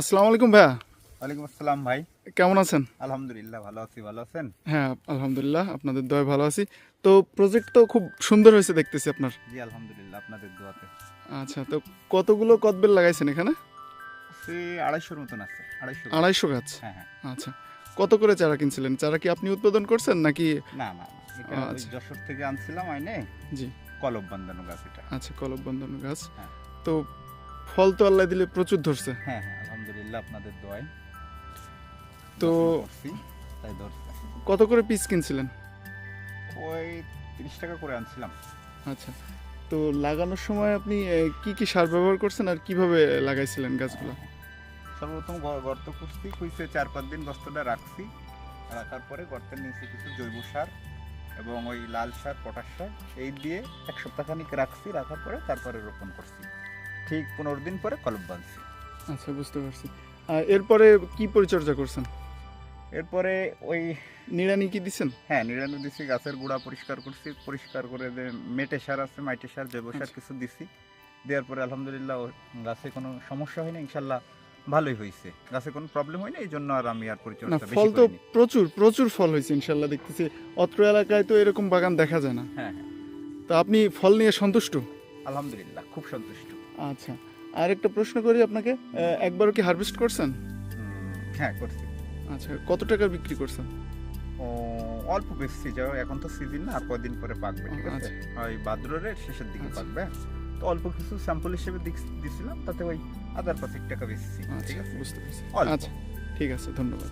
আসসালামু আলাইকুম ভাইয়া। ওয়ালাইকুম আসসালাম ভাই। কেমন আছেন? আলহামদুলিল্লাহ ভালো আছি ভালো আছেন? হ্যাঁ আলহামদুলিল্লাহ আপনাদের দয় ভালো আছি। তো প্রজেক্ট তো খুব সুন্দর হয়েছে দেখতেছি আপনার। জি আলহামদুলিল্লাহ আপনাদের দোয়াতে। আচ্ছা তো কতগুলো কদবেল লাগাইছেন এখানে? আড়াইশোর মতন আছে আড়াইশো। আড়াইশো গাছ হ্যাঁ হ্যাঁ। আচ্ছা কত করে চারা কিনছিলেন? চারা কি আপনি উৎপাদন করছেন নাকি? না না আচ্ছা। যশোর থেকে আনছিলাম আইনে। জি। কলব বান্ধানো গাছ এটা। আচ্ছা কলব বন্ধন গাছ। হ্যাঁ। তো ফল তো আল্লাহ দিলে প্রচুর ধরছে। হ্যাঁ হ্যাঁ আলহামদুলিল্লাহ আপনাদের দোয়ায়। তো তাই ধরছে। কত করে পিস কিনছিলেন? ওই তিরিশ টাকা করে আনছিলাম। আচ্ছা তো লাগানোর সময় আপনি কি কি সার ব্যবহার করছেন আর কীভাবে লাগাইছিলেন গাছগুলো? সর্বপ্রথম গর্ত করছি কইছে চার পাঁচ দিন বস্তাটা রাখছি। রাখার পরে গর্তের নিচে কিছু জৈব সার এবং ওই লাল সার পটাশ সার এই দিয়ে এক সপ্তাহখানিক রাখছি রাখার পরে তারপরে রোপণ করছি। ঠিক পনেরো দিন পরে কলম বাঁধছি। আচ্ছা বুঝতে পারছি। আর এরপরে কি পরিচর্যা করছেন? এরপরে ওই নিড়ানি কি দিচ্ছেন হ্যাঁ নিড়ানি দিছি গাছের গুঁড়া পরিষ্কার করছি পরিষ্কার করে যে মেটে সার আছে মাইটে সার জৈব সার আচ্ছা। কিছু দিছি। দেওয়ার পরে আলহামদুলিল্লাহ গাছে কোনো সমস্যা হয়নি ইনশাল্লাহ ভালোই হয়েছে। গাছে কোনো প্রবলেম হয়নি এই জন্য আর আমি আর পরিচর্যা ফল তো প্রচুর প্রচুর ফল হয়েছে ইনশাল্লাহ দেখতেছি। অত্র এলাকায় তো এরকম বাগান দেখা যায় না। হ্যাঁ হ্যাঁ। তো আপনি ফল নিয়ে সন্তুষ্ট? আলহামদুলিল্লাহ খুব সন্তুষ্ট। আচ্ছা আর একটা প্রশ্ন করি আপনাকে। একবারও কি হারভেস্ট করছেন? হ্যাঁ করছি। আচ্ছা কত টাকা বিক্রি করছেন? অল্প বেশি যাও এখন তো সিজন না আর কদিন পরে পাকবে ঠিক আছে? ওই ভাদ্রের শেষের দিকে আচ্ছা। পাকবে তো অল্প কিছু স্যাম্পল হিসেবে দিছিলাম তাতে ওই হাজার পাঁচেক টাকা বেশি ঠিক আচ্ছা আছে? বুঝতে পারছি। আচ্ছা ঠিক আছে ধন্যবাদ।